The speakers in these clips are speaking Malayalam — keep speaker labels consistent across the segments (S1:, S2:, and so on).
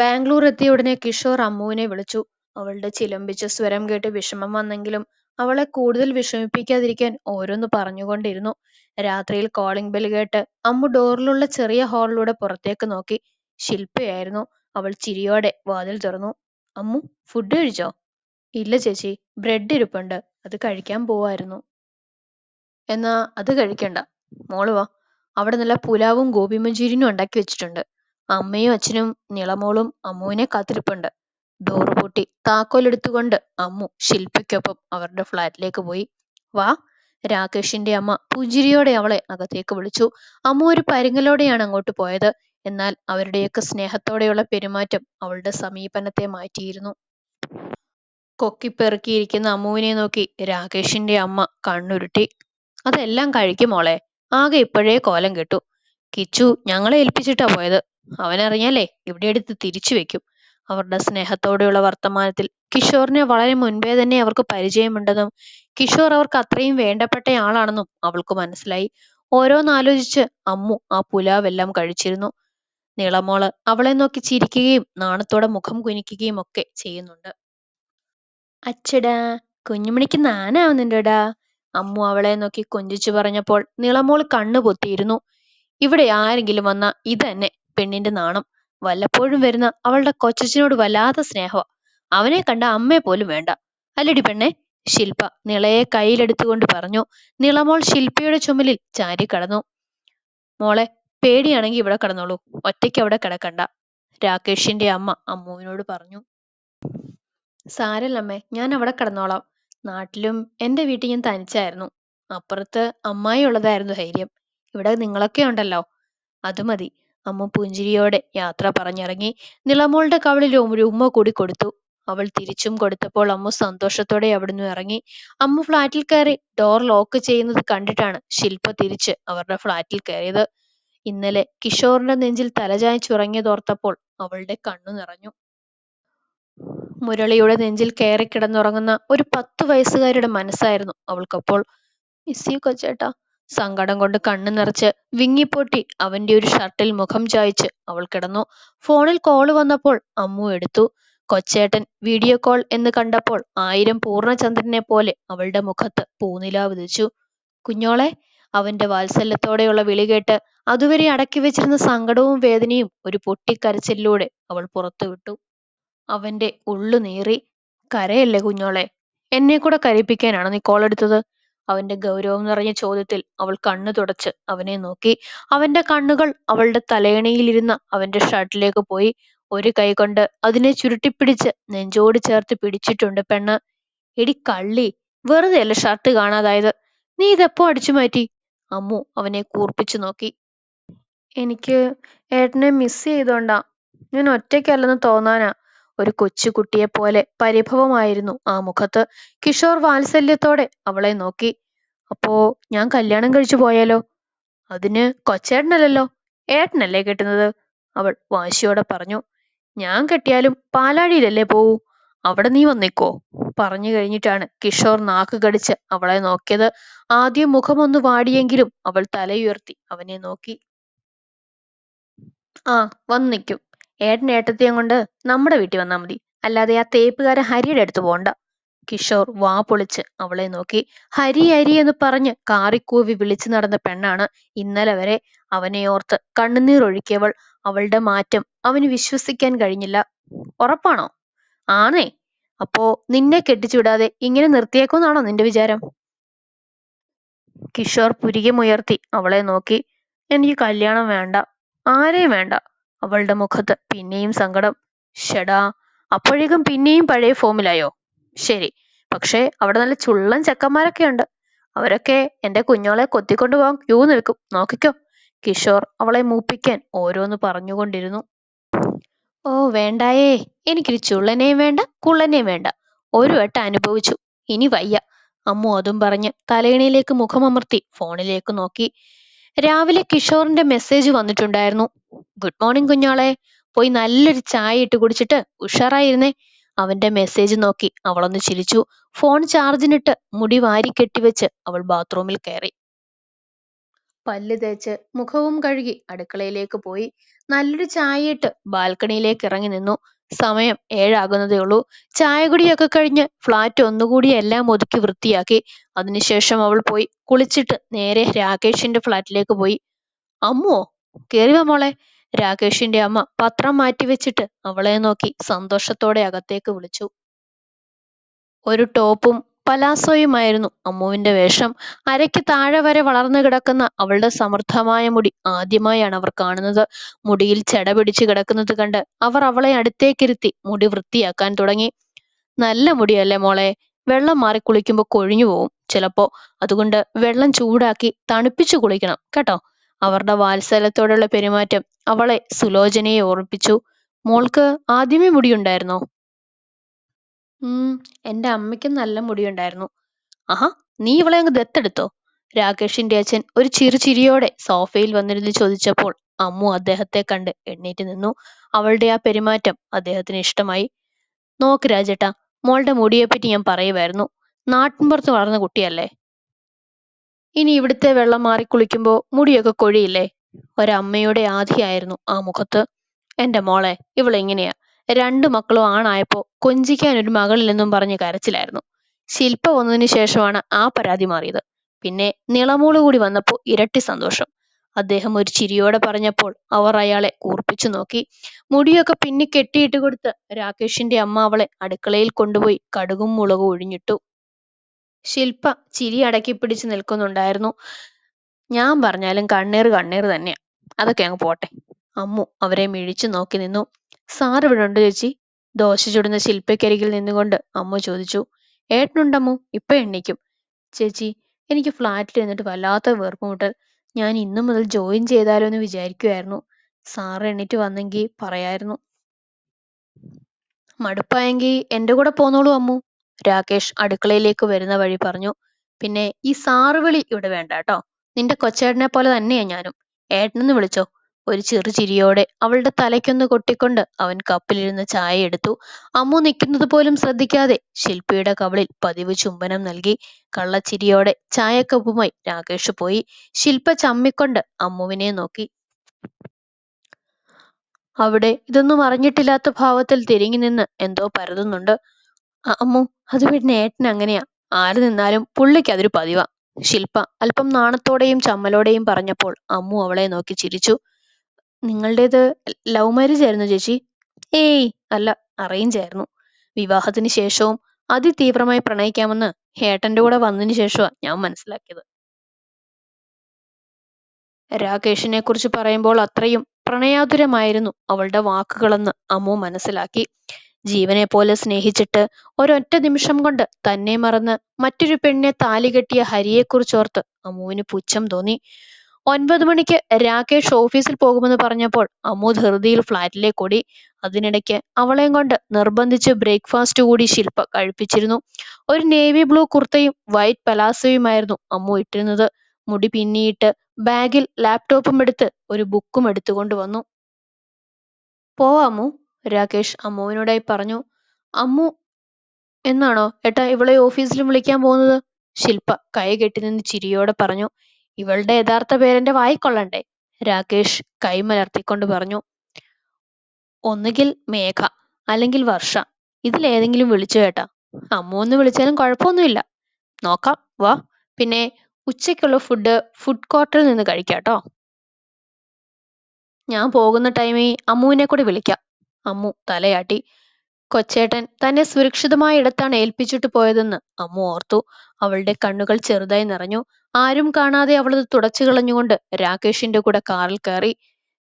S1: ബാംഗ്ലൂർ എത്തിയ ഉടനെ കിഷോർ അമ്മുവിനെ വിളിച്ചു. അവളുടെ ചിലമ്പിച്ച സ്വരം കേട്ട് വിഷമം വന്നെങ്കിലും അവളെ കൂടുതൽ വിഷമിപ്പിക്കാതിരിക്കാൻ ഓരോന്ന് പറഞ്ഞുകൊണ്ടിരുന്നു. രാത്രിയിൽ കോളിംഗ് ബെൽ കേട്ട് അമ്മു ഡോറിലുള്ള ചെറിയ ഹാളിലൂടെ പുറത്തേക്ക് നോക്കി. ശില്പയായിരുന്നു. അവൾ ചിരിയോടെ വാതിൽ തുറന്നു. അമ്മു ഫുഡ് കഴിച്ചോ? ഇല്ല ചേച്ചി ബ്രെഡ് ഇരിപ്പുണ്ട് അത് കഴിക്കാൻ പോവായിരുന്നു. എന്നാ അത് കഴിക്കണ്ട മോൾ വാ അവിടെ നല്ല പുലാവും ഗോബി മഞ്ചൂരിയനും ഉണ്ടാക്കി വെച്ചിട്ടുണ്ട്. അമ്മയും അച്ഛനും നിളമോളും അമ്മുവിനെ കാത്തിരിപ്പുണ്ട്. ഡോറ് പൂട്ടി താക്കോലെടുത്തുകൊണ്ട് അമ്മു ശില്പയ്ക്കൊപ്പം അവരുടെ ഫ്ലാറ്റിലേക്ക് പോയി. വാ രാകേഷിന്റെ അമ്മ പുഞ്ചിരിയോടെ അവളെ അകത്തേക്ക് വിളിച്ചു. അമ്മു ഒരു പരുങ്ങലോടെയാണ് അങ്ങോട്ട് പോയത്. എന്നാൽ അവരുടെയൊക്കെ സ്നേഹത്തോടെയുള്ള പെരുമാറ്റം അവളുടെ സമീപനത്തെ മാറ്റിയിരുന്നു. കൊക്കിപ്പെറുക്കിയിരിക്കുന്ന അമ്മുവിനെ നോക്കി രാകേഷിന്റെ അമ്മ കണ്ണുരുട്ടി. അതെല്ലാം കഴിക്കും മോളെ ആകെ ഇപ്പോഴേ കോലം കെട്ടു. കിച്ചു ഞങ്ങളെ ഏൽപ്പിച്ചിട്ടാ പോയത്. അവനറിഞ്ഞാലേ ഇവിടെ എടുത്ത് തിരിച്ചു വെക്കും. അവരുടെ സ്നേഹത്തോടെയുള്ള വർത്തമാനത്തിൽ കിഷോറിനെ വളരെ മുൻപേ തന്നെ അവർക്ക് പരിചയമുണ്ടെന്നും കിഷോർ അവർക്ക് അത്രയും വേണ്ടപ്പെട്ടയാളാണെന്നും അവൾക്ക് മനസ്സിലായി. ഓരോന്നാലോചിച്ച് അമ്മു ആ പുലാവെല്ലാം കഴിച്ചിരുന്നു. നീളമോൾ അവളെ നോക്കി ചിരിക്കുകയും നാണത്തോടെ മുഖം കുനിക്കുകയും ഒക്കെ ചെയ്യുന്നുണ്ട്. അച്ചടാ കുഞ്ഞുമണിക്ക് നാനാവുന്നുണ്ടോടാ അമ്മു അവളെ നോക്കി കൊഞ്ചിച്ചു പറഞ്ഞപ്പോൾ നിളമോൾ കണ്ണു പൊത്തിയിരുന്നു. ഇവിടെ ആരെങ്കിലും വന്ന ഇതന്നെ പെണ്ണിന്റെ നാണം. വല്ലപ്പോഴും വരുന്ന അവളുടെ കൊച്ചച്ഛനോട് വല്ലാത്ത സ്നേഹവാ. അവനെ കണ്ട അമ്മയെ പോലും വേണ്ട. അല്ലടി പെണ്ണെ ശില്പ നിളയെ കയ്യിലെടുത്തുകൊണ്ട് പറഞ്ഞു. നിളമോൾ ശില്പയുടെ ചുമലിൽ ചാരി കടന്നു മോളെ പേടിയാണെങ്കിൽ ഇവിടെ കിടന്നോളൂ ഒറ്റയ്ക്ക് അവിടെ കിടക്കണ്ട രാകേഷിന്റെ അമ്മ അമ്മുവിനോട് പറഞ്ഞു. സാരല്ലമ്മേ ഞാൻ അവിടെ കിടന്നോളാം. നാട്ടിലും എന്റെ വീട്ടിൽ ഞാൻ തനിച്ചായിരുന്നു. അപ്പുറത്ത് അമ്മായി ഉള്ളതായിരുന്നു ധൈര്യം. ഇവിടെ നിങ്ങളൊക്കെ ഉണ്ടല്ലോ അത് മതി അമ്മു പുഞ്ചിരിയോടെ യാത്ര പറഞ്ഞിറങ്ങി. നിളമോളുടെ കവിളിൽ ഒരു ഉമ്മ കൂടി കൊടുത്തു. അവൾ തിരിച്ചും കൊടുത്തപ്പോൾ അമ്മു സന്തോഷത്തോടെ അവിടുന്ന് ഇറങ്ങി. അമ്മു ഫ്ലാറ്റിൽ കയറി ഡോർ ലോക്ക് ചെയ്യുന്നത് കണ്ടിട്ടാണ് ശില്പ തിരിച്ച് അവരുടെ ഫ്ലാറ്റിൽ കയറിയത്. ഇന്നലെ കിഷോറിന്റെ നെഞ്ചിൽ തലചായ്ച്ചുറങ്ങിയതോർത്തപ്പോൾ അവളുടെ കണ്ണു നിറഞ്ഞു. മുരളിയുടെ നെഞ്ചിൽ കയറി കിടന്നുറങ്ങുന്ന ഒരു പത്തു വയസ്സുകാരിയുടെ മനസ്സായിരുന്നു അവൾക്കപ്പോൾ. മിസ് യു കൊച്ചേട്ടാ സങ്കടം കൊണ്ട് കണ്ണു നിറച്ച് വിങ്ങിപ്പൊട്ടി അവന്റെ ഒരു ഷർട്ടിൽ മുഖം ചായ്ച്ച് അവൾ കിടന്നു. ഫോണിൽ കോൾ വന്നപ്പോൾ അമ്മു എടുത്തു. കൊച്ചേട്ടൻ വീഡിയോ കോൾ എന്ന് കണ്ടപ്പോൾ ആയിരം പൂർണചന്ദ്രനെ പോലെ അവളുടെ മുഖത്ത് പൂനിലാ പൂനിലാവുദിച്ചു. കുഞ്ഞോളെ അവന്റെ വാത്സല്യത്തോടെയുള്ള വിളി കേട്ട് അതുവരെ അടക്കിവെച്ചിരുന്ന സങ്കടവും വേദനയും ഒരു പൊട്ടിക്കരച്ചിലിലൂടെ അവൾ പുറത്തുവിട്ടു. അവന്റെ ഉള്ളു നീറി. കരയല്ലേ കുഞ്ഞോളെ എന്നെക്കൂടെ കരയിപ്പിക്കാനാണോ നീ കോളെടുത്തത്? അവന്റെ ഗൗരവം നിറഞ്ഞ ചോദ്യത്തിൽ അവൾ കണ്ണു തുടച്ച് അവനെ നോക്കി. അവന്റെ കണ്ണുകൾ അവളുടെ തലയണയിലിരുന്ന അവന്റെ ഷർട്ടിലേക്ക് പോയി. ഒരു കൈകൊണ്ട് അതിനെ ചുരുട്ടിപ്പിടിച്ച് നെഞ്ചോട് ചേർത്ത് പിടിച്ചിട്ടുണ്ട് പെണ്ണ്. എടി കള്ളി വെറുതെ അല്ല ഷർട്ട് കാണാതായത്. നീ ഇതെപ്പോ അടിച്ചു മാറ്റി അമ്മു അവനെ കൂർപ്പിച്ചു നോക്കി. എനിക്ക് ഏട്ടനെ മിസ് ചെയ്തോണ്ടാ. ഞാൻ ഒറ്റയ്ക്കല്ലെന്ന് തോന്നാനാ. ഒരു കൊച്ചുകുട്ടിയെ പോലെ പരിഭവമായിരുന്നു ആ മുഖത്ത്. കിഷോർ വാത്സല്യത്തോടെ അവളെ നോക്കി. അപ്പോ ഞാൻ കല്യാണം കഴിച്ചു പോയാലോ? അതിന് കൊച്ചേട്ടനല്ലല്ലോ ഏട്ടനല്ലേ കെട്ടുന്നത് അവൾ വാശിയോടെ പറഞ്ഞു. ഞാൻ കെട്ടിയാലും പാലാഴിയിലല്ലേ പോവൂ. അവിടെ നീ വന്നിക്കോ പറഞ്ഞു കഴിഞ്ഞിട്ടാണ് കിഷോർ നാക്ക് കടിച്ച് അവളെ നോക്കിയത്. ആദ്യം മുഖമൊന്ന് വാടിയെങ്കിലും അവൾ തലയുയർത്തി അവനെ നോക്കി. ആ വന്നിക്കും ഏട്ടൻ ഏട്ടത്തിയേം കൊണ്ട് നമ്മുടെ വീട്ടിൽ വന്നാ മതി. അല്ലാതെ ആ തേപ്പുകാരൻ ഹരിയുടെ അടുത്ത് പോണ്ട. കിഷോർ വാ പൊളിച്ച് അവളെ നോക്കി. ഹരി ഹരി എന്ന് പറഞ്ഞ് കാറിക്കൂവി വിളിച്ചു നടന്ന പെണ്ണാണ് ഇന്നലെ വരെ. അവനെ ഓർത്ത് കണ്ണുനീർ ഒഴുക്കിയവൾ. അവളുടെ മാറ്റം അവന് വിശ്വസിക്കാൻ കഴിഞ്ഞില്ല. ഉറപ്പാണോ? ആണേ അപ്പോ നിന്നെ കെട്ടിച്ചുവിടാതെ ഇങ്ങനെ നിർത്തിയേക്കുന്നാണോ നിന്റെ വിചാരം? കിഷോർ പുരികമുയർത്തി അവളെ നോക്കി. എനിക്ക് കല്യാണം വേണ്ട. ആരെയും വേണ്ട. അവളുടെ മുഖത്ത് പിന്നെയും സങ്കടം. ഷടാ അപ്പോഴേക്കും പിന്നെയും പഴയ ഫോമിലായോ? ശരി പക്ഷേ അവിടെ നല്ല ചുള്ളൻ ചെക്കന്മാരൊക്കെ ഉണ്ട് അവരൊക്കെ എന്റെ കുഞ്ഞോളെ കൊത്തിക്കൊണ്ട് പോകാൻ ക്യൂ നിൽക്കും നോക്കിക്കോ. കിഷോർ അവളെ മൂപ്പിക്കാൻ ഓരോന്ന് പറഞ്ഞുകൊണ്ടിരുന്നു. ഓ വേണ്ടായേ എനിക്കൊരു ചുള്ളനെയും വേണ്ട കുള്ളനെയും വേണ്ട. ഒരു വട്ടം അനുഭവിച്ചു. ഇനി വയ്യ. അമ്മു അതും പറഞ്ഞ് തലയിണയിലേക്ക് മുഖമമർത്തി ഫോണിലേക്ക് നോക്കി. രാവിലെ കിഷോറിന്റെ മെസ്സേജ് വന്നിട്ടുണ്ടായിരുന്നു. ഗുഡ് മോർണിംഗ് കുഞ്ഞോളെ പോയി നല്ലൊരു ചായ ഇട്ട് കുടിച്ചിട്ട് ഉഷാറായി ഇരുന്നേ. അവന്റെ മെസ്സേജ് നോക്കി. അവളൊന്ന് ചിരിച്ചു. ഫോൺ ചാർജിനിട്ട് മുടി വാരി കെട്ടിവെച്ച് അവൾ ബാത്റൂമിൽ കയറി. പല്ല് തേച്ച് മുഖവും കഴുകി അടുക്കളയിലേക്ക് പോയി. നല്ലൊരു ചായയിട്ട് ബാൽക്കണിയിലേക്ക് ഇറങ്ങി നിന്നു. സമയം ഏഴാകുന്നതേ ഉള്ളൂ. ചായ കുടിയൊക്കെ കഴിഞ്ഞ് ഫ്ലാറ്റ് ഒന്നുകൂടി എല്ലാം ഒതുക്കി വൃത്തിയാക്കി. അതിനുശേഷം അവൾ പോയി കുളിച്ചിട്ട് നേരെ രാകേഷിന്റെ ഫ്ലാറ്റിലേക്ക് പോയി. അമ്മുവോ കേറി വാ മോളെ. രാകേഷിന്റെ അമ്മ പത്രം മാറ്റി വെച്ചിട്ട് അവളെ നോക്കി സന്തോഷത്തോടെ അകത്തേക്ക് വിളിച്ചു. ഒരു ടോപ്പും പലാസോയുമായിരുന്നു അമ്മുവിന്റെ വേഷം. അരയ്ക്ക് താഴെ വരെ വളർന്നു കിടക്കുന്ന അവളുടെ സമൃദ്ധമായ മുടി ആദ്യമായാണ് അവർ കാണുന്നത്. മുടിയിൽ ചെട പിടിച്ചു കിടക്കുന്നത് കണ്ട് അവർ അവളെ അടുത്തേക്കിരുത്തി മുടി വൃത്തിയാക്കാൻ തുടങ്ങി. നല്ല മുടിയല്ലേ മോളെ? വെള്ളം മാറി കുളിക്കുമ്പോൾ കൊഴിഞ്ഞു പോവും. ചിലപ്പോ അതുകൊണ്ട് വെള്ളം ചൂടാക്കി തണുപ്പിച്ചു കുളിക്കണം കേട്ടോ? അവരുടെ വാത്സല്യത്തോടുള്ള പെരുമാറ്റം അവളെ സുലോചനയെ ഓർമ്മിപ്പിച്ചു മോൾക്ക് ആദ്യമേ മുടിയുണ്ടായിരുന്നോ? ഉം എന്റെ അമ്മയ്ക്ക് നല്ല മുടിയുണ്ടായിരുന്നു. ആഹാ നീ ഇവളെ അങ്ങ് ദത്തെടുത്തോ? രാകേഷിന്റെ അച്ഛൻ ഒരു ചിരിയോടെ സോഫയിൽ വന്നിരുന്ന് ചോദിച്ചപ്പോൾ അമ്മു അദ്ദേഹത്തെ കണ്ട് എണ്ണീറ്റ് നിന്നു. അവളുടെ ആ പെരുമാറ്റം അദ്ദേഹത്തിന് ഇഷ്ടമായി. നോക്ക് രാജേട്ടാ മോളുടെ മുടിയെപ്പറ്റി ഞാൻ പറയുമായിരുന്നു നാട്ടിൻപുറത്ത് വളർന്ന കുട്ടിയല്ലേ? ഇനി ഇവിടുത്തെ വെള്ളം മാറി കുളിക്കുമ്പോൾ മുടിയൊക്കെ കൊഴിയില്ലേ? ഒരമ്മയുടെ ആധിയായിരുന്നു ആ മുഖത്ത്. എന്റെ മോളെ ഇവളെങ്ങനെയാ രണ്ടു മക്കളും ആണായപ്പോ കൊഞ്ചിക്കാൻ ഒരു മകളില്ലെന്നും പറഞ്ഞ് കരച്ചിലായിരുന്നു. ശില്പ വന്നതിന് ശേഷമാണ് ആ പരാതി മാറിയത്. പിന്നെ നിളമൂൾ കൂടി വന്നപ്പോൾ ഇരട്ടി സന്തോഷം. അദ്ദേഹം ഒരു ചിരിയോടെ പറഞ്ഞപ്പോൾ അവർ അയാളെ കൂർപ്പിച്ചു നോക്കി. മുടിയൊക്കെ പിന്നി കെട്ടിയിട്ട് കൊടുത്ത് രാകേഷിന്റെ അമ്മ അവളെ അടുക്കളയിൽ കൊണ്ടുപോയി കടുകും മുളകും ഒഴിഞ്ഞിട്ടു. ശില്പ ചിരി അടക്കി പിടിച്ച് നിൽക്കുന്നുണ്ടായിരുന്നു. ഞാൻ പറഞ്ഞാലും കണ്ണീർ കണ്ണീർ തന്നെയാ. അതൊക്കെ അങ്ങ് പോട്ടെ. അമ്മു അവരെ മിഴിച്ചു നോക്കി നിന്നു. സാർ ഇവിടെ ഉണ്ട് ചേച്ചി? ദോശ ചുടുന്ന ശില്പക്കരികിൽ നിന്നുകൊണ്ട് അമ്മു ചോദിച്ചു. ഏട്ടനുണ്ടമ്മു ഇപ്പൊ എണ്ണിക്കും. ചേച്ചി എനിക്ക് ഫ്ലാറ്റിൽ എന്നിട്ട് വല്ലാത്ത വീർപ്പുമുട്ടൽ ഞാൻ ഇന്നു മുതൽ ജോയിൻ ചെയ്താലോ എന്ന് വിചാരിക്കുമായിരുന്നു സാർ എണ്ണിട്ട് വന്നെങ്കി പറയായിരുന്നു. മടുപ്പായെങ്കിൽ എന്റെ കൂടെ പോന്നോളൂ അമ്മു. രാകേഷ് അടുക്കളയിലേക്ക് വരുന്ന വഴി പറഞ്ഞു പിന്നെ ഈ സാറുവിളി ഇവിടെ വേണ്ട കേട്ടോ. നിന്റെ കൊച്ചേട്ടനെ പോലെ തന്നെയാ ഞാനും. ഏട്ടനെന്ന് വിളിച്ചോ. ഒരു ചെറു ചിരിയോടെ അവളുടെ തലയ്ക്കൊന്ന് കൊട്ടിക്കൊണ്ട് അവൻ കപ്പിലിരുന്ന് ചായ എടുത്തു. അമ്മു നിൽക്കുന്നത് പോലും ശ്രദ്ധിക്കാതെ ശില്പിയുടെ കവളിൽ പതിവ് ചുംബനം നൽകി. കള്ളച്ചിരിയോടെ ചായക്കപ്പുമായി രാകേഷ് പോയി. ശില്പ ചമ്മിക്കൊണ്ട് അമ്മുവിനെ നോക്കി. അവിടെ ഇതൊന്നും അറിഞ്ഞിട്ടില്ലാത്ത ഭാവത്തിൽ തിരിഞ്ഞു നിന്ന് എന്തോ പരതുന്നുണ്ട്. അമ്മു അത് പിന്നെ ഏട്ടൻ അങ്ങനെയാ. ആര് നിന്നാലും പുള്ളിക്ക് അതൊരു പതിവാ. ശില്പ അല്പം നാണത്തോടെയും ചമ്മലോടെയും പറഞ്ഞപ്പോൾ അമ്മു അവളെ നോക്കി ചിരിച്ചു. നിങ്ങളുടേത് ലവ് മാരേജ് ആയിരുന്നു ചേച്ചി? ഏയ് അല്ല അറേഞ്ച് ആയിരുന്നു. വിവാഹത്തിന് ശേഷവും അതിതീവ്രമായി പ്രണയിക്കാമെന്ന് ഏട്ടന്റെ കൂടെ വന്നതിന് ശേഷമാണ് ഞാൻ മനസ്സിലാക്കിയത്. രാകേഷിനെ കുറിച്ച് പറയുമ്പോൾ അത്രയും പ്രണയാതുരമായിരുന്നു അവളുടെ വാക്കുകളെന്ന് അമ്മു മനസ്സിലാക്കി. ജീവനെ പോലെ സ്നേഹിച്ചിട്ട് ഒരൊറ്റ നിമിഷം കൊണ്ട് തന്നെ മറന്ന് മറ്റൊരു പെണ്ണിനെ താലികെട്ടിയ ഹരിയെക്കുറിച്ചോർത്ത് അമ്മുവിന് പുച്ഛം തോന്നി. ഒൻപത് മണിക്ക് രാകേഷ് ഓഫീസിൽ പോകുമെന്ന് പറഞ്ഞപ്പോൾ അമ്മു ധൃതിയിൽ ഫ്ലാറ്റിലേക്ക് ഓടി. അതിനിടയ്ക്ക് അവളെയും കൊണ്ട് നിർബന്ധിച്ച് ബ്രേക്ക്ഫാസ്റ്റ് കൂടി ശില്പ കഴിപ്പിച്ചിരുന്നു. ഒരു നേവി ബ്ലൂ കുർത്തയും വൈറ്റ് പലാസോയുമായിരുന്നു അമ്മു ഇട്ടിരുന്നത്. മുടി പിന്നിയിട്ട് ബാഗിൽ ലാപ്ടോപ്പും എടുത്ത് ഒരു ബുക്കും എടുത്തുകൊണ്ട് വന്നു. പോവാമോ രാകേഷ് അമ്മുവിനോടായി പറഞ്ഞു അമ്മു എന്നാണോ? ഏട്ടാ ഇവളെ ഓഫീസിലും വിളിക്കാൻ പോകുന്നത്? ശില്പ കൈ കെട്ടി നിന്ന് ചിരിയോടെ പറഞ്ഞു ഇവളുടെ യഥാർത്ഥ പേരെന്റെ വായിക്കൊള്ളണ്ടേ രാകേഷ് കൈമലർത്തിക്കൊണ്ട് പറഞ്ഞു ഒന്നുകിൽ മേഘ അല്ലെങ്കിൽ വർഷ ഇതിലേതെങ്കിലും വിളിച്ചു കേട്ടാ അമ്മു ഒന്ന് വിളിച്ചാലും കുഴപ്പമൊന്നുമില്ല. നോക്കാം വാ. പിന്നെ ഉച്ചയ്ക്കുള്ള ഫുഡ് ഫുഡ് കോർട്ടിൽ നിന്ന് കഴിക്കാട്ടോ. ഞാൻ പോകുന്ന ടൈമിൽ അമ്മുവിനെ കൂടി വിളിക്കാം. അമ്മു തലയാട്ടി. കൊച്ചേട്ടൻ തന്നെ സുരക്ഷിതമായ ഇടത്താണ് ഏൽപ്പിച്ചിട്ട് പോയതെന്ന് അമ്മു ഓർത്തു. അവളുടെ കണ്ണുകൾ ചെറുതായി നിറഞ്ഞു. ആരും കാണാതെ അവളത് തുടച്ചു കളഞ്ഞുകൊണ്ട് രാകേഷിന്റെ കൂടെ കാറിൽ കയറി.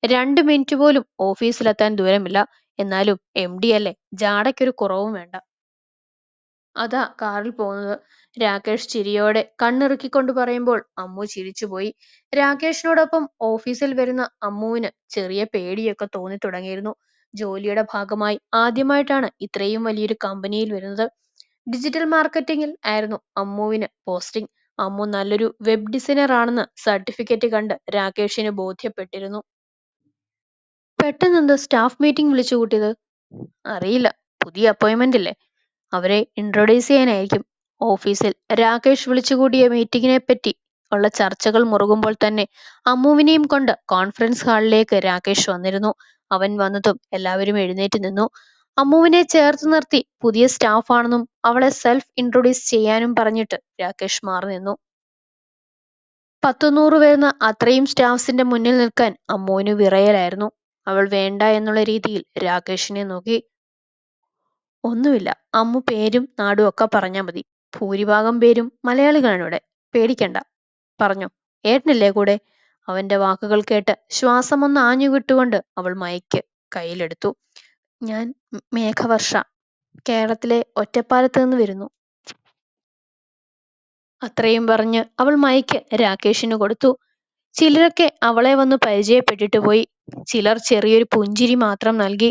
S1: രണ്ട് മിനിറ്റ് പോലും ഓഫീസിലെത്താൻ ദൂരമില്ല. എന്നാലും എം ഡി അല്ലേ? ജാടയ്ക്കൊരു കുറവും വേണ്ട. അതാ കാറിൽ പോകുന്നത്. രാകേഷ് ചിരിയോടെ കണ്ണിറുക്കിക്കൊണ്ട് പറയുമ്പോൾ അമ്മു ചിരിച്ചുപോയി. രാകേഷിനോടൊപ്പം ഓഫീസിൽ വരുന്ന അമ്മുവിന് ചെറിയ പേടിയൊക്കെ തോന്നി തുടങ്ങിയിരുന്നു. ജോലിയുടെ ഭാഗമായി ആദ്യമായിട്ടാണ് ഇത്രയും വലിയൊരു കമ്പനിയിൽ വരുന്നത്. ഡിജിറ്റൽ മാർക്കറ്റിംഗിൽ ആയിരുന്നു അമ്മുവിന് പോസ്റ്റിംഗ് അമ്മു നല്ലൊരു വെബ് ഡിസൈനർ ആണെന്ന് സർട്ടിഫിക്കറ്റ് കണ്ട് രാകേഷിന് ബോധ്യപ്പെട്ടിരുന്നു. പെട്ടെന്ന് എന്താ സ്റ്റാഫ് മീറ്റിംഗ് വിളിച്ചു കൂട്ടിയത്? അറിയില്ല പുതിയ അപ്പോയിന്റ്മെന്റ് അല്ലേ അവരെ ഇൻട്രൊഡ്യൂസ് ചെയ്യാനായിരിക്കും. ഓഫീസിൽ രാകേഷ് വിളിച്ചുകൂടിയ മീറ്റിങ്ങിനെ പറ്റി ഉള്ള ചർച്ചകൾ മുറുകുമ്പോൾ തന്നെ അമ്മുവിനെയും കൊണ്ട് കോൺഫറൻസ് ഹാളിലേക്ക് രാകേഷ് വന്നിരുന്നു. അവൻ വന്നതും എല്ലാവരും എഴുന്നേറ്റ് നിന്നു. അമ്മുവിനെ ചേർത്ത് നിർത്തി പുതിയ സ്റ്റാഫാണെന്നും അവളെ സെൽഫ് ഇൻട്രൊഡ്യൂസ് ചെയ്യാനും പറഞ്ഞിട്ട് രാകേഷ് മാറി നിന്നു. പത്തുനൂറ് വരുന്ന അത്രയും സ്റ്റാഫ്സിന്റെ മുന്നിൽ നിൽക്കാൻ അമ്മുവിന് വിറയലായിരുന്നു. അവൾ വേണ്ട എന്നുള്ള രീതിയിൽ രാകേഷിനെ നോക്കി. ഒന്നുമില്ല അമ്മു പേരും നാടും ഒക്കെ പറഞ്ഞാ മതി. ഭൂരിഭാഗം പേരും മലയാളികളാണ് ഇവിടെ. പേടിക്കണ്ട. പറഞ്ഞു ഏട്ടനില്ലേ കൂടെ? അവന്റെ വാക്കുകൾ കേട്ട് ശ്വാസമൊന്ന് ആഞ്ഞുവിട്ടുകൊണ്ട് അവൾ മയക്ക് കയ്യിലെടുത്തു. ഞാൻ മേഘവർഷ കേരളത്തിലെ ഒറ്റപ്പാലത്ത് നിന്ന് വരുന്നു. അത്രയും പറഞ്ഞ് അവൾ മയക്ക് രാകേഷിന് കൊടുത്തു. ചിലരൊക്കെ അവളെ വന്ന് പരിചയപ്പെട്ടിട്ട് പോയി. ചിലർ ചെറിയൊരു പുഞ്ചിരി മാത്രം നൽകി.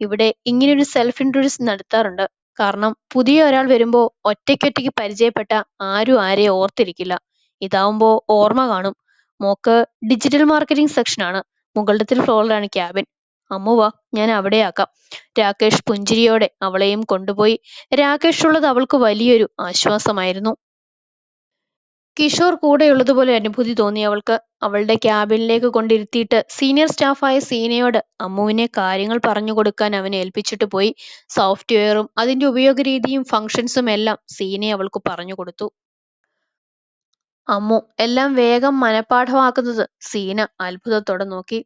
S1: ഇവിടെ ഇങ്ങനൊരു സെൽഫ് ഇൻട്രൊഡ്യൂസ് നടത്താറുണ്ട്. കാരണം പുതിയ ഒരാൾ വരുമ്പോൾ ഒറ്റയ്ക്കൊറ്റയ്ക്ക് പരിചയപ്പെട്ട ആരും ആരെയും ഓർത്തിരിക്കില്ല. ഇതാവുമ്പോൾ ഓർമ്മ കാണും. മോക്ക് ഡിജിറ്റൽ മാർക്കറ്റിംഗ് സെക്ഷനാണ് മുകളിലത്തെ ഫ്ലോറിലാണ് ക്യാബിൻ അമ്മു വാ ഞാൻ അവിടെയാക്കാം രാകേഷ് പുഞ്ചിരിയോടെ അവളെയും കൊണ്ടുപോയി. രാകേഷ് ഉള്ളത് അവൾക്ക് വലിയൊരു ആശ്വാസമായിരുന്നു. കിഷോർ കൂടെയുള്ളതുപോലെ അനുഭൂതി തോന്നി അവൾക്ക്. അവളുടെ ക്യാബിനിലേക്ക് കൊണ്ടിരുത്തിയിട്ട് സീനിയർ സ്റ്റാഫായ സീനയോട് അമ്മുവിനെ കാര്യങ്ങൾ പറഞ്ഞു കൊടുക്കാൻ അവനെ ഏൽപ്പിച്ചിട്ട് പോയി. സോഫ്റ്റ്വെയറും അതിന്റെ ഉപയോഗരീതിയും ഫങ്ഷൻസും എല്ലാം സീനെ അവൾക്ക് പറഞ്ഞു കൊടുത്തു. അമ്മു എല്ലാം വേഗം മനഃപ്പാഠമാക്കുന്നത് സീന അത്ഭുതത്തോടെ നോക്കി.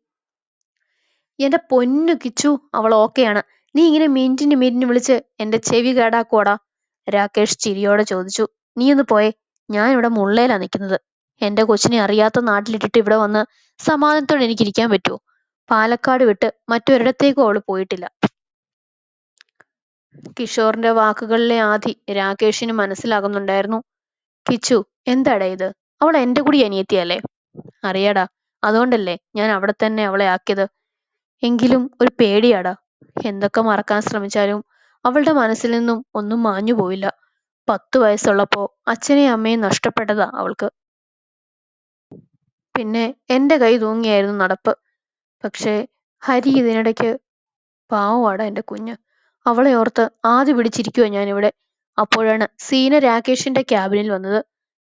S1: എന്റെ പൊന്നു കിച്ചു അവൾ ഓക്കെയാണ്. നീ ഇങ്ങനെ മിനിറ്റിന് മിനിറ്റിന് വിളിച്ച് എന്റെ ചെവി കേടാക്കുവാടാ? രാകേഷ് ചിരിയോടെ ചോദിച്ചു. നീ ഒന്ന് പോയെ ഞാൻ ഇവിടെ മുള്ളയിലാ നിൽക്കുന്നത്. എന്റെ കൊച്ചിനെ അറിയാത്ത നാട്ടിലിട്ടിട്ട് ഇവിടെ വന്ന് സമാധാനത്തോടെ എനിക്ക് ഇരിക്കാൻ പറ്റുമോ പാലക്കാട് വിട്ട് മറ്റൊരിടത്തേക്കും അവൾ പോയിട്ടില്ല. കിഷോറിന്റെ വാക്കുകളിലെ ആധി രാകേഷിന് മനസ്സിലാകുന്നുണ്ടായിരുന്നു. കിച്ചു എന്താടാ ഇത്? അവൾ എന്റെ കൂടി അനിയത്തിയല്ലേ അറിയാടാ അതുകൊണ്ടല്ലേ ഞാൻ അവിടെ തന്നെ അവളെ ആക്കിയത്. എങ്കിലും ഒരു പേടിയാടാ. എന്തൊക്കെ മറക്കാൻ ശ്രമിച്ചാലും അവളുടെ മനസ്സിൽ നിന്നും ഒന്നും മാഞ്ഞു പോയില്ല പത്തു വയസ്സുള്ളപ്പോ അച്ഛനെയും അമ്മയും നഷ്ടപ്പെട്ടതാ അവൾക്ക്. പിന്നെ എന്റെ കൈ തൂങ്ങിയായിരുന്നു നടപ്പ്. പക്ഷേ ഹരി ഇതിനിടയ്ക്ക് പാവമാടാ എന്റെ കുഞ്ഞ്. അവളെ ഓർത്ത് ആദ്യ പിടിച്ചിരിക്കുവാ ഞാനിവിടെ. അപ്പോഴാണ് സീന രാകേഷിന്റെ ക്യാബിനിൽ വന്നത്.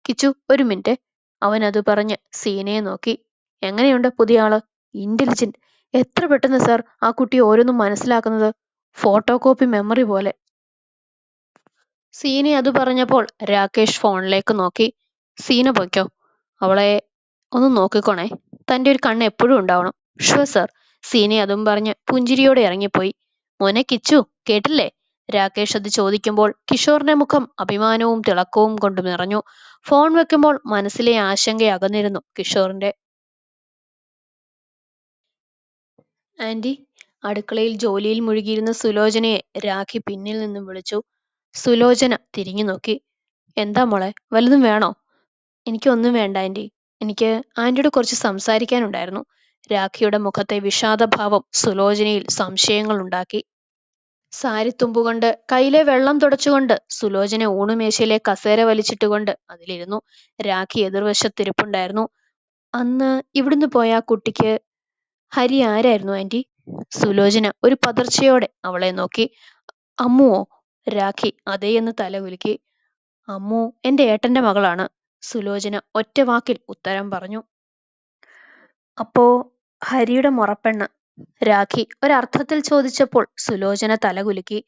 S1: കിച്ചു ഒരു മിനിറ്റ്. അവൻ അത് പറഞ്ഞ് സീനയെ നോക്കി. എങ്ങനെയുണ്ട് പുതിയ ആൾ? ഇന്റലിജന്റ് എത്ര പെട്ടെന്ന് സാർ ആ കുട്ടി ഓരോന്നും മനസ്സിലാക്കുന്നത്? ഫോട്ടോ കോപ്പി മെമ്മറി പോലെ. സീന അത് പറഞ്ഞപ്പോൾ രാകേഷ് ഫോണിലേക്ക് നോക്കി. സീന പൊയ്ക്കോ. അവളെ ഒന്ന് നോക്കിക്കോണേ. തന്റെ ഒരു കണ്ണ് എപ്പോഴും ഉണ്ടാവണം. ഷുവർ സർ സീന അതും പറഞ്ഞ് പുഞ്ചിരിയോടെ ഇറങ്ങിപ്പോയി. മോനെ കിച്ചു കേട്ടില്ലേ? രാകേഷ് അത് ചോദിക്കുമ്പോൾ കിഷോറിന്റെ മുഖം അഭിമാനവും തിളക്കവും കൊണ്ട് നിറഞ്ഞു. ഫോൺ വെക്കുമ്പോൾ മനസ്സിലെ ആശങ്ക അകന്നിരുന്നു കിഷോറിന്റെ. ആന്റി അടുക്കളയിൽ ജോലിയിൽ മുഴുകിയിരുന്ന സുലോചനയെ രാഖി പിന്നിൽ നിന്നും വിളിച്ചു. സുലോചന തിരിഞ്ഞു നോക്കി. എന്താ മോളെ വല്ലതും വേണോ? എനിക്കൊന്നും വേണ്ട ആന്റി. എനിക്ക് ആന്റിയോട് കുറച്ച് സംസാരിക്കാനുണ്ടായിരുന്നു. രാഖിയുടെ മുഖത്തെ വിഷാദഭാവം സുലോചനയിൽ സംശയങ്ങൾ ഉണ്ടാക്കി. സാരിത്തുമ്പുകൊണ്ട് കയ്യിലെ വെള്ളം തുടച്ചുകൊണ്ട് സുലോചന ഊണുമേശയിലെ കസേര വലിച്ചിട്ടുകൊണ്ട് അതിലിരുന്നു. രാഖി എതിർവശത്തിരിപ്പുണ്ടായിരുന്നു അന്ന് ഇവിടുന്ന് പോയ ആ കുട്ടിക്ക് ഹരി ആരായിരുന്നു ആന്റി? സുലോചന ഒരു പതർച്ചയോടെ അവളെ നോക്കി. അമ്മുവോ? രാഖി അതേ എന്ന് തല കുലുക്കി. അമ്മു എന്റെ ഏട്ടന്റെ മകളാണ്. സുലോചന ഒറ്റ വാക്കിൽ ഉത്തരം പറഞ്ഞു. അപ്പോ ഹരിയുടെ മുറപ്പെണ്ണ് രാഖി ഒരർത്ഥത്തിൽ ചോദിച്ചപ്പോൾ സുലോചന തലകുലുക്കി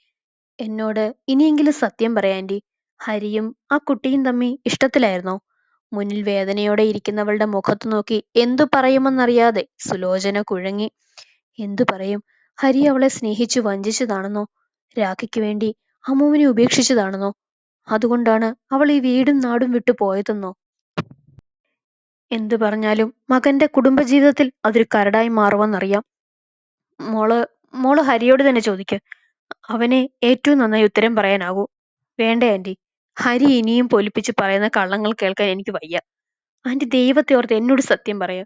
S1: എന്നോട് ഇനിയെങ്കിലും സത്യം പറയാണ്ടി ഹരിയും ആ കുട്ടിയും തമ്മി ഇഷ്ടത്തിലായിരുന്നോ? മുന്നിൽ വേദനയോടെ ഇരിക്കുന്നവളുടെ മുഖത്ത് നോക്കി എന്തു പറയുമെന്നറിയാതെ സുലോചന കുഴങ്ങി. എന്തു പറയും? ഹരി അവളെ സ്നേഹിച്ചു വഞ്ചിച്ചതാണെന്നോ? രാഖിക്ക് വേണ്ടി അമ്മുവിനെ ഉപേക്ഷിച്ചതാണെന്നോ? അതുകൊണ്ടാണ് അവൾ ഈ വീടും നാടും വിട്ടു പോയതെന്നോ? എന്തു പറഞ്ഞാലും മകന്റെ കുടുംബജീവിതത്തിൽ അതൊരു കരടായി മാറുമെന്നറിയാം. മോൾ മോൾ ഹരിയോട് തന്നെ ചോദിക്ക്. അവനെ ഏറ്റവും നന്നായി ഉത്തരം പറയാനാകൂ. വേണ്ട ആന്റി. ഹരി ഇനിയും പൊലിപ്പിച്ച് പറയുന്ന കള്ളങ്ങൾ കേൾക്കാൻ എനിക്ക് വയ്യ. ആന്റി ദൈവത്തെ ഓർത്ത് എന്നോട് സത്യം പറയ.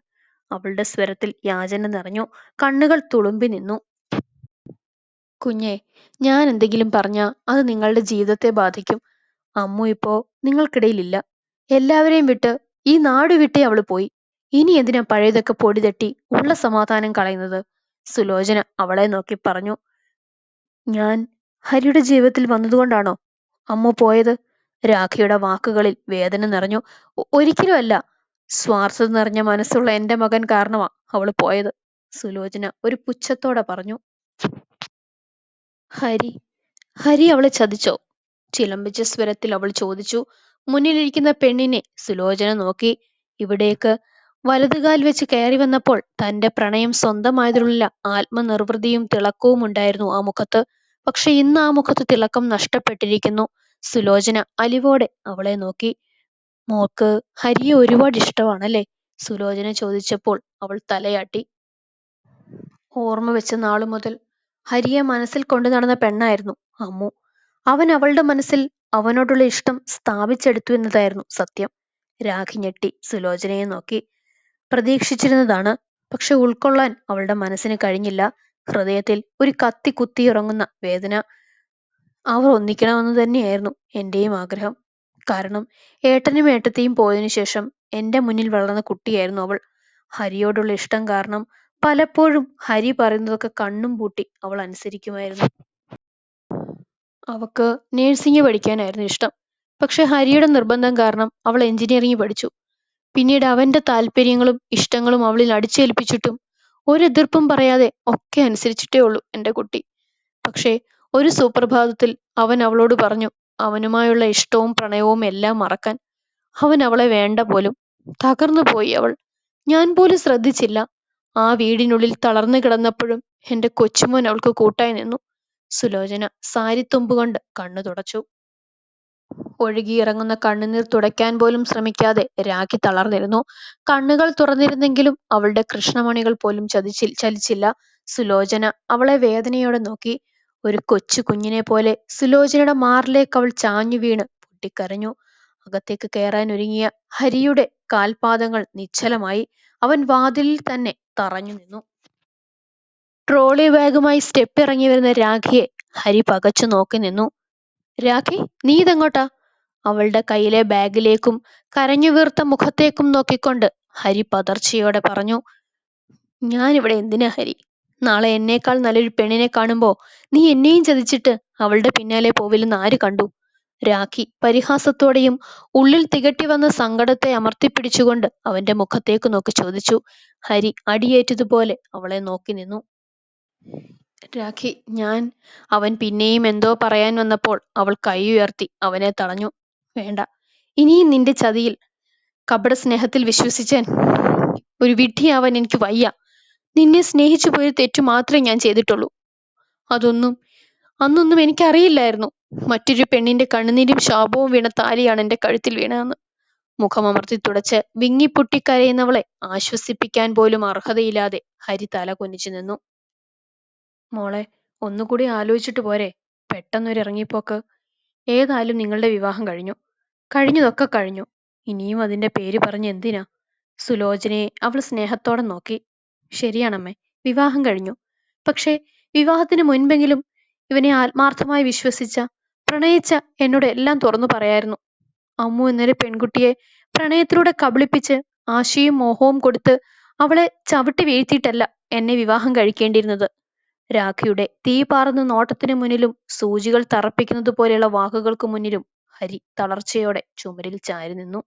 S1: അവളുടെ സ്വരത്തിൽ യാചന നിറഞ്ഞു. കണ്ണുകൾ തുളുമ്പി നിന്നു. കുഞ്ഞെ ഞാൻ എന്തെങ്കിലും പറഞ്ഞാ അത് നിങ്ങളുടെ ജീവിതത്തെ ബാധിക്കും. അമ്മു ഇപ്പോ നിങ്ങൾക്കിടയിലില്ല. എല്ലാവരെയും വിട്ട് ഈ നാട് വിട്ടേ അവൾ പോയി. ഇനി എന്തിനാ പഴയതൊക്കെ പൊടി തട്ടി ഉള്ള സമാധാനം കളയുന്നത്? സുലോചന അവളെ നോക്കി പറഞ്ഞു ഞാൻ ഹരിയുടെ ജീവിതത്തിൽ വന്നതുകൊണ്ടാണോ അമ്മ പോയത്? രാഖിയുടെ വാക്കുകളിൽ വേദന നിറഞ്ഞു. ഒരിക്കലുമല്ല സ്വാർത്ഥത നിറഞ്ഞ മനസ്സുള്ള എന്റെ മകൻ കാരണമാ അവൾ പോയത് സുലോചന ഒരു പുച്ഛത്തോടെ പറഞ്ഞു. ഹരി ഹരി അവളെ ചതിച്ചോ? ചിലമ്പിച്ച സ്വരത്തിൽ അവൾ ചോദിച്ചു. മുന്നിലിരിക്കുന്ന പെണ്ണിനെ സുലോചന നോക്കി. ഇവിടേക്ക് വലതുകാൽ വെച്ച് കയറി വന്നപ്പോൾ തന്റെ പ്രണയം സ്വന്തമായതിലുള്ള ആത്മനിർവൃതിയും തിളക്കവും ഉണ്ടായിരുന്നു ആ മുഖത്ത്. പക്ഷെ ഇന്ന് ആ മുഖത്ത് തിളക്കം നഷ്ടപ്പെട്ടിരിക്കുന്നു. സുലോചന അലിവോടെ അവളെ നോക്കി. മോക്ക് ഹരിയെ ഒരുപാട് ഇഷ്ടമാണല്ലേ? സുലോചന ചോദിച്ചപ്പോൾ അവൾ തലയാട്ടി. ഓർമ്മ വെച്ച നാളു മുതൽ ഹരിയെ മനസ്സിൽ കൊണ്ടു നടന്ന പെണ്ണായിരുന്നു അമ്മു. അവൻ അവളുടെ മനസ്സിൽ അവനോടുള്ള ഇഷ്ടം സ്ഥാപിച്ചെടുത്തു എന്നതായിരുന്നു സത്യം. രാഖി ഞെട്ടി. സുലോചനയെ നോക്കി. പ്രതീക്ഷിച്ചിരുന്നതാണ്. പക്ഷെ ഉൾക്കൊള്ളാൻ അവളുടെ മനസ്സിന് കഴിഞ്ഞില്ല. ഹൃദയത്തിൽ ഒരു കത്തി കുത്തിയിറങ്ങുന്ന വേദന. അവർ ഒന്നിക്കണമെന്ന് തന്നെയായിരുന്നു എന്റെയും ആഗ്രഹം. കാരണം ഏട്ടനും ഏട്ടത്തെയും പോയതിനു ശേഷം എന്റെ മുന്നിൽ വളർന്ന കുട്ടിയായിരുന്നു അവൾ. ഹരിയോടുള്ള ഇഷ്ടം കാരണം പലപ്പോഴും ഹരി പറയുന്നതൊക്കെ കണ്ണും പൂട്ടി അവൾ അനുസരിക്കുമായിരുന്നു. അവക്ക് നേഴ്സിംഗ് പഠിക്കാനായിരുന്നു ഇഷ്ടം. പക്ഷെ ഹരിയുടെ നിർബന്ധം കാരണം അവൾ എഞ്ചിനീയറിംഗ് പഠിച്ചു. പിന്നീട് അവന്റെ താല്പര്യങ്ങളും ഇഷ്ടങ്ങളും അവളിൽ അടിച്ചേൽപ്പിച്ചിട്ടും ഒരു എതിർപ്പും പറയാതെ ഒക്കെ അനുസരിച്ചിട്ടേ ഉള്ളൂ എന്റെ കുട്ടി. പക്ഷേ ഒരു സുപ്രഭാതത്തിൽ അവൻ അവളോട് പറഞ്ഞു അവനുമായുള്ള ഇഷ്ടവും പ്രണയവും എല്ലാം മറക്കാൻ അവൻ അവളെ വേണ്ട പോലും. തകർന്നു പോയി അവൾ. ഞാൻ പോലും ശ്രദ്ധിച്ചില്ല. ആ വീടിനുള്ളിൽ തളർന്നു കിടന്നപ്പോഴും എന്റെ കൊച്ചുമോൻ അവൾക്ക് കൂട്ടായി നിന്നു. സുലോചന സാരിത്തുമ്പ് കൊണ്ട് കണ്ണു തുടച്ചു. ഒഴുകിയിറങ്ങുന്ന കണ്ണുനീർ തുടയ്ക്കാൻ പോലും ശ്രമിക്കാതെ രാഖി തളർന്നിരുന്നു. കണ്ണുകൾ തുറന്നിരുന്നെങ്കിലും അവളുടെ കൃഷ്ണമണികൾ പോലും ചതിച്ചി ചലിച്ചില്ല. സുലോചന അവളെ വേദനയോടെ നോക്കി. ഒരു കൊച്ചു കുഞ്ഞിനെ പോലെ സുലോചനയുടെ മാറിലേക്ക് അവൾ ചാഞ്ഞു വീണ് പൊട്ടിക്കരഞ്ഞു. അകത്തേക്ക് കയറാൻ ഒരുങ്ങിയ ഹരിയുടെ കാൽപാദങ്ങൾ നിശ്ചലമായി. അവൻ വാതിലിൽ തന്നെ തറഞ്ഞു നിന്നു. ട്രോളി ബാഗുമായി സ്റ്റെപ്പ് ഇറങ്ങി വരുന്ന രാഖിയെ ഹരി പകച്ചു നോക്കി നിന്നു. രാഖി നീ ഇതെങ്ങോട്ടാ? അവളുടെ കയ്യിലെ ബാഗിലേക്കും കരഞ്ഞു വീർത്ത മുഖത്തേക്കും നോക്കിക്കൊണ്ട് ഹരി പതർച്ചയോടെ പറഞ്ഞു ഞാനിവിടെ എന്തിനാ ഹരി? നാളെ എന്നേക്കാൾ നല്ലൊരു പെണ്ണിനെ കാണുമ്പോ നീ എന്നെയും ചതിച്ചിട്ട് അവളുടെ പിന്നാലെ പോവില്ലെന്ന് ആര് കണ്ടു? രാഖി പരിഹാസത്തോടെയും ഉള്ളിൽ തികട്ടി വന്ന സങ്കടത്തെ അമർത്തിപ്പിടിച്ചുകൊണ്ട് അവന്റെ മുഖത്തേക്ക് നോക്കി ചോദിച്ചു. ഹരി അടിയേറ്റതുപോലെ അവളെ നോക്കി നിന്നു. രാഖി ഞാൻ അവൻ പിന്നെയും എന്തോ പറയാൻ വന്നപ്പോൾ അവൾ കൈ ഉയർത്തി അവനെ തടഞ്ഞു. വേണ്ട ഇനിയും നിന്റെ ചതിയിൽ കപട സ്നേഹത്തിൽ വിശ്വസിച്ചാൻ. ഒരു വിഡ്ഢിയാവാൻ എനിക്ക് വയ്യ. നിന്നെ സ്നേഹിച്ചു പോയൊരു തെറ്റു മാത്രമേ ഞാൻ ചെയ്തിട്ടുള്ളൂ. അതൊന്നും അന്നൊന്നും എനിക്കറിയില്ലായിരുന്നു. മറ്റൊരു പെണ്ണിന്റെ കണ്ണുനീരും ശാപവും വീണ താലിയാണ് എന്റെ കഴുത്തിൽ വീണതെന്ന്. മുഖമമർത്തി തുടച്ച് വിങ്ങിപ്പൊട്ടിക്കരയുന്നവളെ ആശ്വസിപ്പിക്കാൻ പോലും അർഹതയില്ലാതെ ഹരി തല കുനിച്ചു നിന്നു. മോളെ ഒന്നുകൂടി ആലോചിച്ചിട്ട് പോരെ. പെട്ടെന്നൊരു ഇറങ്ങിപ്പോക്ക് ഏതായാലും നിങ്ങളുടെ വിവാഹം കഴിഞ്ഞു. കഴിഞ്ഞതൊക്കെ കഴിഞ്ഞു. ഇനിയും അതിന്റെ പേര് പറഞ്ഞ് എന്തിനാ? സുലോചനയെ അവൾ സ്നേഹത്തോടെ നോക്കി. ശരിയാണമ്മേ വിവാഹം കഴിഞ്ഞു. പക്ഷേ വിവാഹത്തിന് മുൻപെങ്കിലും ഇവനെ ആത്മാർത്ഥമായി വിശ്വസിച്ച പ്രണയിച്ച എന്നോട് എല്ലാം തുറന്നു പറയായിരുന്നു. അമ്മു എന്നൊരു പെൺകുട്ടിയെ പ്രണയത്തിലൂടെ കബളിപ്പിച്ച് ആശയും മോഹവും കൊടുത്ത് അവളെ ചവിട്ടി വീഴ്ത്തിയിട്ടല്ല എന്നെ വിവാഹം കഴിക്കേണ്ടിയിരുന്നത്. രാഖിയുടെ തീ പാർന്ന നോട്ടത്തിനു മുന്നിലും സൂചികൾ തറപ്പിക്കുന്നത് പോലെയുള്ള വാക്കുകൾക്ക് മുന്നിലും ഹരി തളർച്ചയോടെ ചുമരിൽ ചാരി നിന്നു.